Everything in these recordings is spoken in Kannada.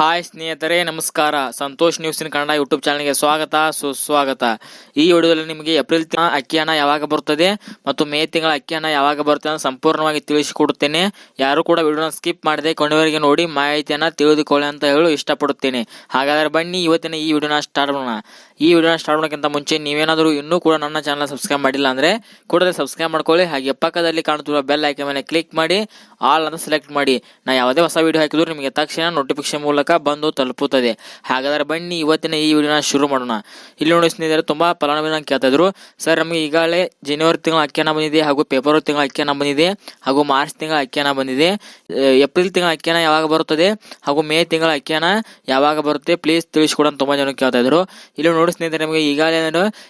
ಹಾಯ್ ಸ್ನೇಹಿತರೆ, ನಮಸ್ಕಾರ. ಸಂತೋಷ್ ನ್ಯೂಸಿನ ಕನ್ನಡ ಯೂಟ್ಯೂಬ್ ಚಾನಲ್ಗೆ ಸ್ವಾಗತ, ಸುಸ್ವಾಗತ. ಈ ವಿಡಿಯೋದಲ್ಲಿ ನಿಮಗೆ ಏಪ್ರಿಲ್ ತಿಂಗಳ ಅಕ್ಕಿ ಹಣ ಯಾವಾಗ ಬರುತ್ತದೆ ಮತ್ತು ಮೇ ತಿಂಗಳ ಅಕ್ಕಿ ಹಣ ಯಾವಾಗ ಬರುತ್ತದೆ ಅಂತ ಸಂಪೂರ್ಣವಾಗಿ ತಿಳಿಸಿಕೊಡುತ್ತೇನೆ. ಯಾರು ಕೂಡ ವಿಡಿಯೋನ ಸ್ಕಿಪ್ ಮಾಡದೆ ಕೊನೆವರೆಗೆ ನೋಡಿ ಮಾಹಿತಿಯನ್ನು ತಿಳಿದುಕೊಳ್ಳಿ ಅಂತ ಹೇಳಲು ಇಷ್ಟಪಡುತ್ತೇನೆ. ಹಾಗಾದರೆ ಬನ್ನಿ ಇವತ್ತಿನ ಈ ವಿಡಿಯೋನ ಸ್ಟಾರ್ಟ್ ಮಾಡೋಣ. ಈ ವಿಡಿಯೋನ ಸ್ಟಾರ್ಟ್ ಮಾಡೋಕ್ಕಿಂತ ಮುಂಚೆ ನೀವೇನಾದರೂ ಇನ್ನೂ ಕೂಡ ನನ್ನ ಚಾನಲ್ ಸಬ್ಸ್ಕ್ರೈಬ್ ಮಾಡಿಲ್ಲ ಅಂದರೆ ಕೂಡಲೇ ಸಬ್ಸ್ಕ್ರೈಬ್ ಮಾಡ್ಕೊಳ್ಳಿ. ಹಾಗೆ ಪಕ್ಕದಲ್ಲಿ ಕಾಣುತ್ತಿರುವ ಬೆಲ್ ಐಕೆ ಮೇಲೆ ಕ್ಲಿಕ್ ಮಾಡಿ, ಆಲ್ ಅಂತ ಸೆಲೆಕ್ಟ್ ಮಾಡಿ. ನಾ ಯಾವುದೇ ಹೊಸ ವಿಡಿಯೋ ಹಾಕಿದ್ರು ನಿಮಗೆ ತಕ್ಷಣ ನೋಟಿಫಿಕೇಶನ್ ಮೂಲಕ ಬಂದು ತಲುಪುತ್ತದೆ. ಹಾಗಾದ್ರೆ ಬನ್ನಿ ಇವತ್ತಿನ ಈ ವಿಡಿಯೋನ ಶುರು ಮಾಡೋಣ. ಇಲ್ಲಿ ನೋಡಿ ಸ್ನೇಹಿತರೆ, ತುಂಬ ಫಲಾನುಭವಿನ ಕೇಳ್ತಾ ಇದ್ರು. ಸರ್, ನಮಗೆ ಈಗಾಗಲೇ ಜನವರಿ ತಿಂಗಳ ಅಕ್ಕಿಯನ್ನ ಬಂದಿದೆ, ಹಾಗೂ ಫೆಬ್ರವರಿ ತಿಂಗಳ ಅಕ್ಕಿಯನ್ನ ಬಂದಿದೆ, ಹಾಗೂ ಮಾರ್ಚ್ ತಿಂಗಳ ಅಕ್ಕಿಯನ್ನ ಬಂದಿದೆ. ಏಪ್ರಿಲ್ ತಿಂಗಳ ಅಕ್ಕಿಯನ್ನ ಯಾವಾಗ ಬರುತ್ತದೆ, ಹಾಗೂ ಮೇ ತಿಂಗಳ ಅಕ್ಕಿಯನ್ನ ಯಾವಾಗ ಬರುತ್ತೆ ಪ್ಲೀಸ್ ತಿಳಿಸ್ಕೊಡೋಣ ತುಂಬ ಜನ ಕೇಳ್ತಾ ಇದ್ರು. ಇಲ್ಲಿ ನೋಡಿ ಸ್ನೇಹಿತರೆ, ನಮಗೆ ಈಗಾಗಲೇ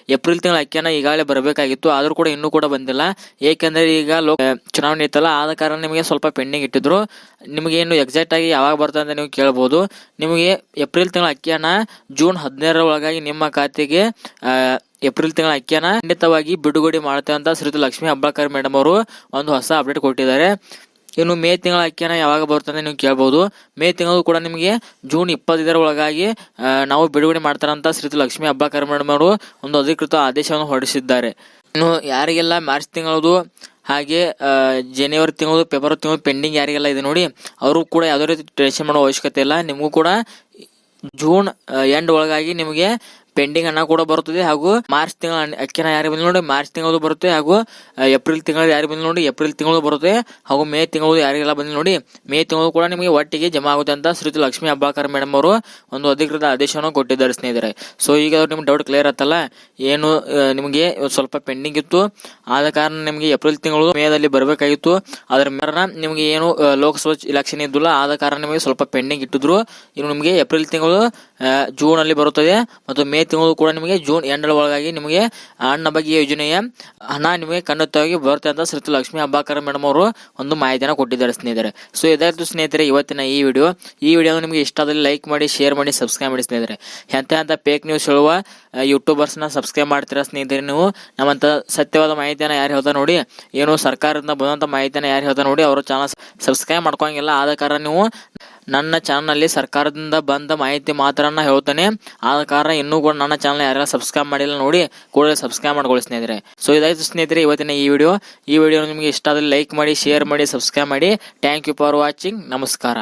ಏಪ್ರಿಲ್ ತಿಂಗಳ ಅಕ್ಕಿಯನ್ನ ಈಗಾಗಲೇ ಬರಬೇಕಾಗಿತ್ತು, ಆದರೂ ಕೂಡ ಇನ್ನೂ ಕೂಡ ಬಂದಿಲ್ಲ. ಏಕೆಂದರೆ ಈಗ ಲೋಕ ಚುನಾವಣೆ ಇತ್ತಲ್ಲ, ಆದ ಕಾರಣ ನಿಮಗೆ ಸ್ವಲ್ಪ ಪೆಂಡಿಂಗ್ ಇಟ್ಟಿದ್ರು. ನಿಮಗೆ ಏನು ಎಕ್ಸಾಕ್ಟ್ ಆಗಿ ಯಾವಾಗ ಬರ್ತದೆ ಅಂತ ನೀವು ಕೇಳ್ಬೋದು. ನಿಮಗೆ ಏಪ್ರಿಲ್ ತಿಂಗಳ ಅಕ್ಕಿಯನ್ನ ಜೂನ್ ಹದಿನೈದರ ಒಳಗಾಗಿ ನಿಮ್ಮ ಖಾತೆಗೆ ಏಪ್ರಿಲ್ ತಿಂಗಳ ಅಕ್ಕಿಯನ್ನ ಖಂಡಿತವಾಗಿ ಬಿಡುಗಡೆ ಮಾಡ್ತೇವೆ ಅಂತ ಶ್ರೀತು ಲಕ್ಷ್ಮೀ ಹಬ್ಬಾಳ್ಕರ್ ಮೇಡಮ್ ಅವರು ಒಂದು ಹೊಸ ಅಪ್ಡೇಟ್ ಕೊಟ್ಟಿದ್ದಾರೆ. ಇನ್ನು ಮೇ ತಿಂಗಳ ಅಕ್ಕಿಯನ್ನ ಯಾವಾಗ ಬರುತ್ತೆ ಅಂತ ನೀವು ಕೇಳ್ಬೋದು. ಮೇ ತಿಂಗಳು ಕೂಡ ನಿಮಗೆ ಜೂನ್ ಇಪ್ಪತ್ತೈದರ ಒಳಗಾಗಿ ನಾವು ಬಿಡುಗಡೆ ಮಾಡ್ತಾರಂತ ಶ್ರೀತು ಲಕ್ಷ್ಮೀ ಅಬ್ಬಾಕರ್ ಮೇಡಮ್ ಅವರು ಒಂದು ಅಧಿಕೃತ ಆದೇಶವನ್ನು ಹೊರಡಿಸಿದ್ದಾರೆ. ಇನ್ನು ಯಾರಿಗೆಲ್ಲ ಮಾರ್ಚ್ ತಿಂಗಳದು ಹಾಗೆ ಜನವರಿ ತಿಂಗಳು ಫೆಬ್ರವರಿ ತಿಂಗಳು ಪೆಂಡಿಂಗ್ ಯಾರಿಗೆಲ್ಲ ಇದೆ ನೋಡಿ ಅವರು ಕೂಡ ಯಾವುದೇ ರೀತಿ ಟೆನ್ಷನ್ ಮಾಡೋ ಅವಶ್ಯಕತೆ ಇಲ್ಲ. ನಿಮಗೂ ಕೂಡ ಜೂನ್ ಎಂಡ್ ಒಳಗಾಗಿ ನಿಮಗೆ ಪೆಂಡಿಂಗ್ ಅನ್ನ ಕೂಡ ಬರುತ್ತದೆ. ಹಾಗೂ ಮಾರ್ಚ್ ತಿಂಗಳ ಅಕ್ಕಿನ ಯಾರಿಗೆ ಬಂದ್ ನೋಡಿ, ಮಾರ್ಚ್ ತಿಂಗಳು ಬರುತ್ತೆ. ಹಾಗೂ ಏಪ್ರಿಲ್ ತಿಂಗಳು ಯಾರು ಬಂದ್ ನೋಡಿ, ಏಪ್ರಿಲ್ ತಿಂಗಳು ಬರುತ್ತೆ. ಹಾಗೂ ಮೇ ತಿಂಗಳು ಯಾರಿಗೆಲ್ಲ ಬಂದ್ ನೋಡಿ, ಮೇ ತಿಂಗಳು ಕೂಡ ನಿಮಗೆ ಒಟ್ಟಿಗೆ ಜಮಾ ಆಗುತ್ತೆ ಅಂತ ಶ್ರೀತಿ ಲಕ್ಷ್ಮಿ ಅಬ್ಬಾಕರ್ ಮೇಡಮ್ ಅವರು ಒಂದು ಅಧಿಕೃತ ಆದೇಶವನ್ನು ಕೊಟ್ಟಿದ್ದಾರೆ ಸ್ನೇಹಿತರೆ. ಸೊ, ಈಗ ನಿಮ್ಗೆ ಡೌಟ್ ಕ್ಲಿಯರ್ ಆತಲ್ಲ, ಏನು ನಿಮಗೆ ಸ್ವಲ್ಪ ಪೆಂಡಿಂಗ್ ಇತ್ತು. ಆದ ಕಾರಣ ನಿಮಗೆ ಏಪ್ರಿಲ್ ತಿಂಗಳು ಮೇದಲ್ಲಿ ಬರಬೇಕಾಗಿತ್ತು. ಅದರ ಮೇರ ನಿಮಗೆ ಏನು ಲೋಕಸಭಾ ಇಲೆಕ್ಷನ್ ಇದ್ದಿಲ್ಲ, ಆದ ಕಾರಣ ನಿಮಗೆ ಸ್ವಲ್ಪ ಪೆಂಡಿಂಗ್ ಇಟ್ಟಿದ್ರು. ಇನ್ನು ನಿಮಗೆ ಏಪ್ರಿಲ್ ತಿಂಗಳು ಜೂನ್ ಅಲ್ಲಿ ಬರುತ್ತದೆ. ಮತ್ತು ಮೇ ತಿಂಗಳು ಕೂಡ ನಿಮಗೆ ಜೂನ್ ಎಂಡರ ಒಳಗಾಗಿ ನಿಮಗೆ ಅಣ್ಣ ಬಗ್ಗೆ ಯೋಜನೆಯ ಹಣ ನಿಮಗೆ ಕಣ್ಣುತ್ತವಾಗಿ ಬರುತ್ತೆ ಅಂತ ಶ್ರೀ ಲಕ್ಷ್ಮಿ ಹಬ್ಬಾಕರ್ ಮೇಡಮ್ ಅವರು ಒಂದು ಮಾಹಿತಿಯನ್ನು ಕೊಟ್ಟಿದ್ದಾರೆ ಸ್ನೇಹಿತರೆ. ಸೊ ಇದಾಯ್ತು ಸ್ನೇಹಿತರೆ, ಇವತ್ತಿನ ಈ ವಿಡಿಯೋ. ಈ ವಿಡಿಯೋ ನಿಮಗೆ ಇಷ್ಟ ಆದಲ್ಲಿ ಲೈಕ್ ಮಾಡಿ, ಶೇರ್ ಮಾಡಿ, ಸಬ್ಸ್ಕ್ರೈಬ್ ಮಾಡಿ ಸ್ನೇಹಿತರೆ. ಎಂತ ಎಂತ ಫೇಕ್ ನ್ಯೂಸ್ ಹೇಳುವ ಯೂಟ್ಯೂಬರ್ಸ್ನ ಸಬ್ಸ್ಕ್ರೈಬ್ ಮಾಡ್ತೀರಾ ಸ್ನೇಹಿತರೆ ನೀವು? ನಮ್ಮಂತ ಸತ್ಯವಾದ ಮಾಹಿತಿಯನ್ನು ಯಾರು ಹೇಳ್ತಾ ನೋಡಿ? ಏನು ಸರ್ಕಾರದಿಂದ ಬಂದಂಥ ಮಾಹಿತಿಯನ್ನು ಯಾರು ಹೇಳ್ತಾ ನೋಡಿ? ಅವರು ಚಾನಲ್ ಸಬ್ಸ್ಕ್ರೈಬ್ ಮಾಡ್ಕೊಂಗಿಲ್ಲ ಆದ ಕಾರಣ ನೀವು ನನ್ನ ಚಾನಲ್ನಲ್ಲಿ ಸರ್ಕಾರದಿಂದ ಬಂದ ಮಾಹಿತಿ ಮಾತ್ರ ಹೇಳ್ತಾನೆ. ಆದ ಕಾರಣ ಇನ್ನೂ ಕೂಡ ನನ್ನ ಚಾನಲ್ ಯಾರೆಲ್ಲ ಸಬ್ಸ್ಕ್ರೈಬ್ ಮಾಡಿಲ್ಲ ನೋಡಿ, ಕೂಡಲೇ ಸಬ್ಸ್ಕ್ರೈಬ್ ಮಾಡ್ಕೊಳ್ಳಿ ಸ್ನೇಹಿತರೆ. ಸೊ ಇದಾಯ್ತು ಸ್ನೇಹಿತರೆ, ಇವತ್ತಿನ ಈ ವಿಡಿಯೋ. ಈ ವಿಡಿಯೋ ನಿಮಗೆ ಇಷ್ಟ ಆದಲ್ಲಿ ಲೈಕ್ ಮಾಡಿ ಶೇರ್ ಮಾಡಿ ಸಬ್ಸ್ಕ್ರೈಬ್ ಮಾಡಿ. ಥ್ಯಾಂಕ್ ಯು ಫಾರ್ ವಾಚಿಂಗ್ ನಮಸ್ಕಾರ.